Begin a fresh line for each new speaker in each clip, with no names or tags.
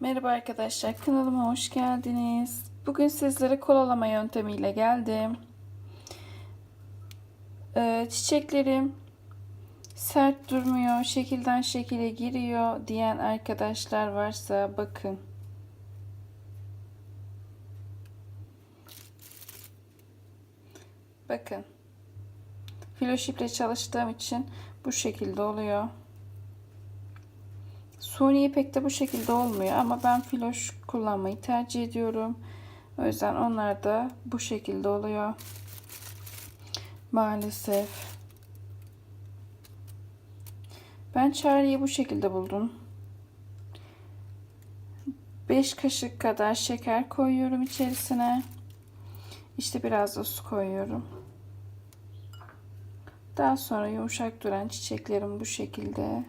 Merhaba arkadaşlar kanalıma hoş geldiniz. Bugün sizlere kolalama yöntemiyle geldim. Ee, çiçeklerim sert durmuyor, şekilden şekile giriyor diyen arkadaşlar varsa bakın. Bakın. Filoşiple çalıştığım için bu şekilde oluyor. Suni ipek de bu şekilde olmuyor ama ben filoş kullanmayı tercih ediyorum. O yüzden onlar da bu şekilde oluyor. Maalesef. Ben çareyi bu şekilde buldum. 5 kaşık kadar şeker koyuyorum içerisine. İşte biraz da su koyuyorum. Daha sonra yumuşak duran çiçeklerim bu şekilde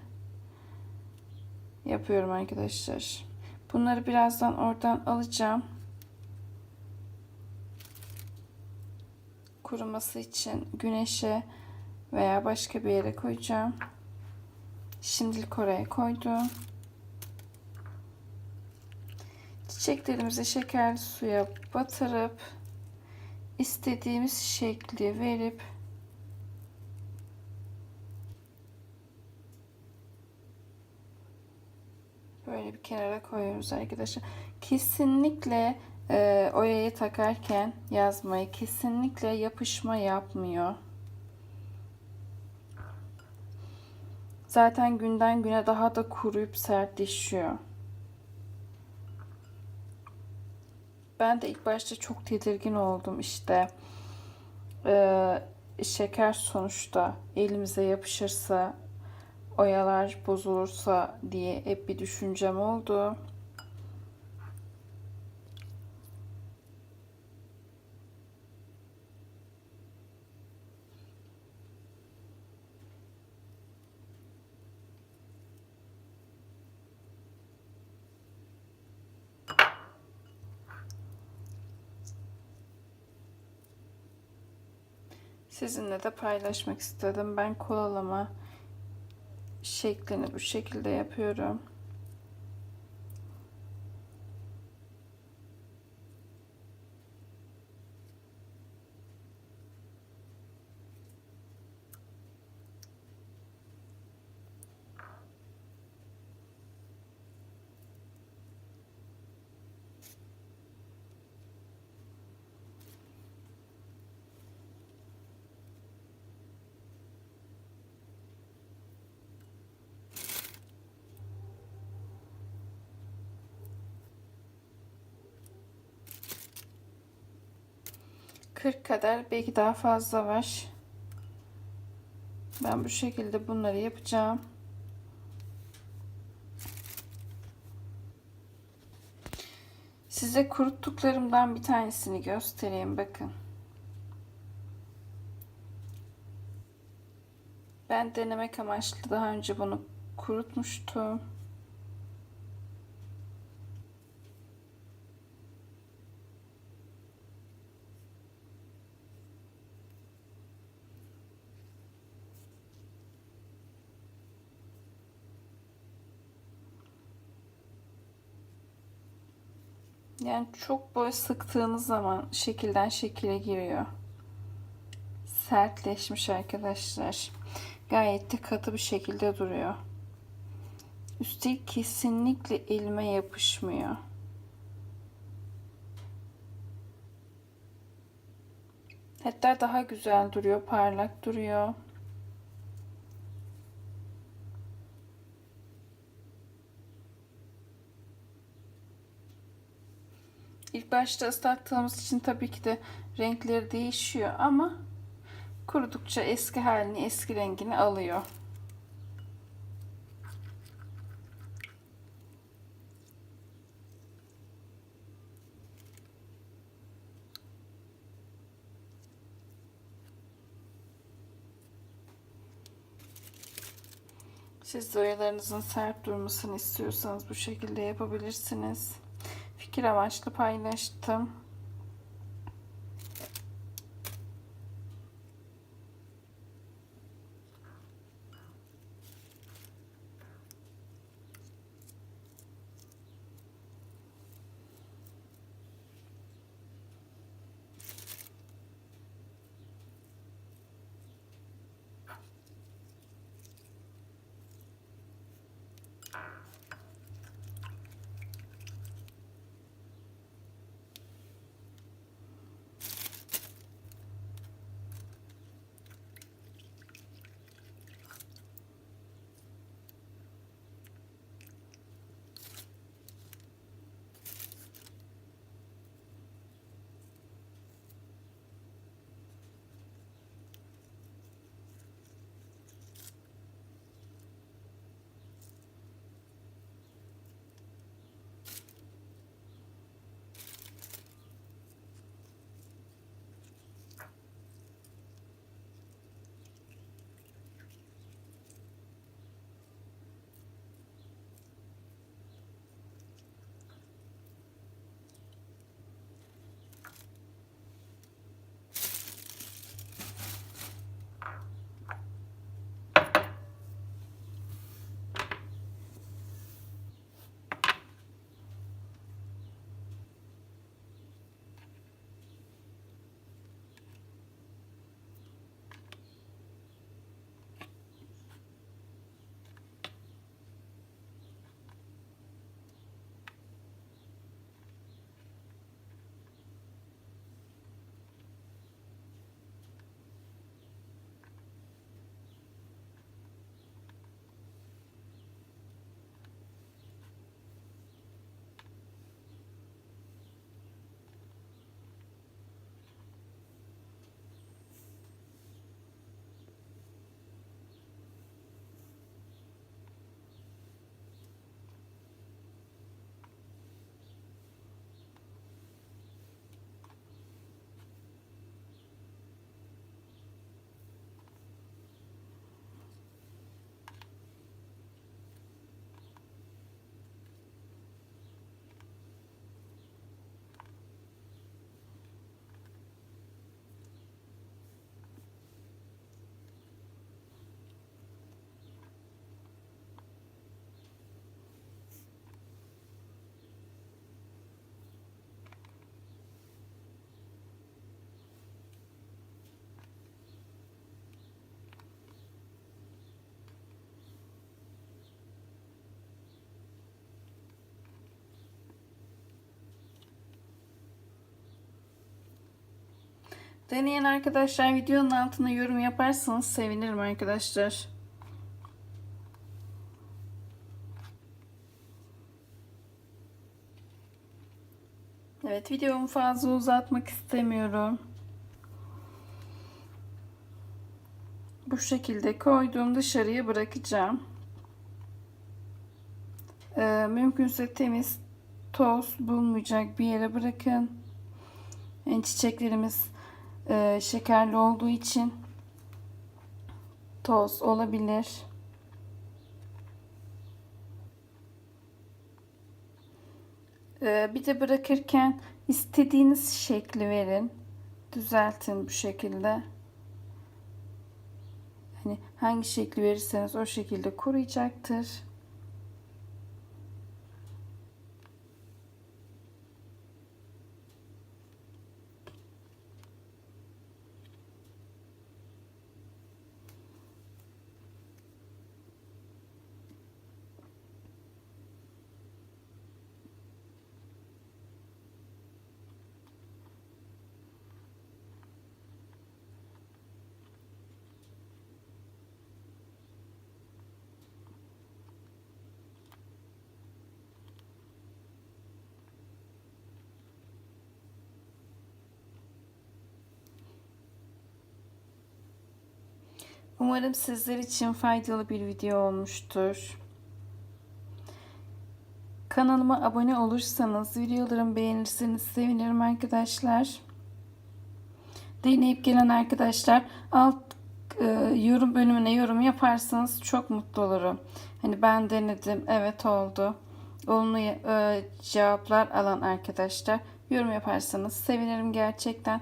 yapıyorum arkadaşlar. Bunları birazdan oradan alacağım. Kuruması için güneşe veya başka bir yere koyacağım. Şimdilik oraya koydum. Çiçeklerimizi şekerli suya batırıp istediğimiz şekli verip böyle bir kenara koyuyoruz arkadaşlar. Kesinlikle e, oyayı takarken yazmayı kesinlikle yapışma yapmıyor. Zaten günden güne daha da kuruyup sertleşiyor. Ben de ilk başta çok tedirgin oldum işte. Ee, şeker sonuçta elimize yapışırsa oyalar bozulursa diye hep bir düşüncem oldu. Sizinle de paylaşmak istedim. Ben kolalama şeklini bu şekilde yapıyorum. Kırk kadar belki daha fazla var. Ben bu şekilde bunları yapacağım. Size kuruttuklarımdan bir tanesini göstereyim bakın. Ben denemek amaçlı daha önce bunu kurutmuştum. Yani çok böyle sıktığınız zaman şekilden şekile giriyor. Sertleşmiş arkadaşlar. Gayet de katı bir şekilde duruyor. Üstelik kesinlikle elime yapışmıyor. Hatta daha güzel duruyor, parlak duruyor. Başta ıslattığımız için tabii ki de renkleri değişiyor ama kurudukça eski halini, eski rengini alıyor. Siz de oyalarınızın sert durmasını istiyorsanız bu şekilde yapabilirsiniz. Fikir amaçlı paylaştım. Deneyen arkadaşlar videonun altına yorum yaparsanız sevinirim arkadaşlar. Evet videomu fazla uzatmak istemiyorum. Bu şekilde koyduğum dışarıya bırakacağım. Ee, mümkünse temiz toz bulmayacak bir yere bırakın. Yani çiçeklerimiz e, şekerli olduğu için toz olabilir. Ee, bir de bırakırken istediğiniz şekli verin. Düzeltin bu şekilde. Hani hangi şekli verirseniz o şekilde koruyacaktır. Umarım sizler için faydalı bir video olmuştur. Kanalıma abone olursanız, videolarımı beğenirseniz sevinirim arkadaşlar. Deneyip gelen arkadaşlar alt e, yorum bölümüne yorum yaparsanız çok mutlu olurum. Hani ben denedim, evet oldu. Olumlu e, cevaplar alan arkadaşlar yorum yaparsanız sevinirim gerçekten.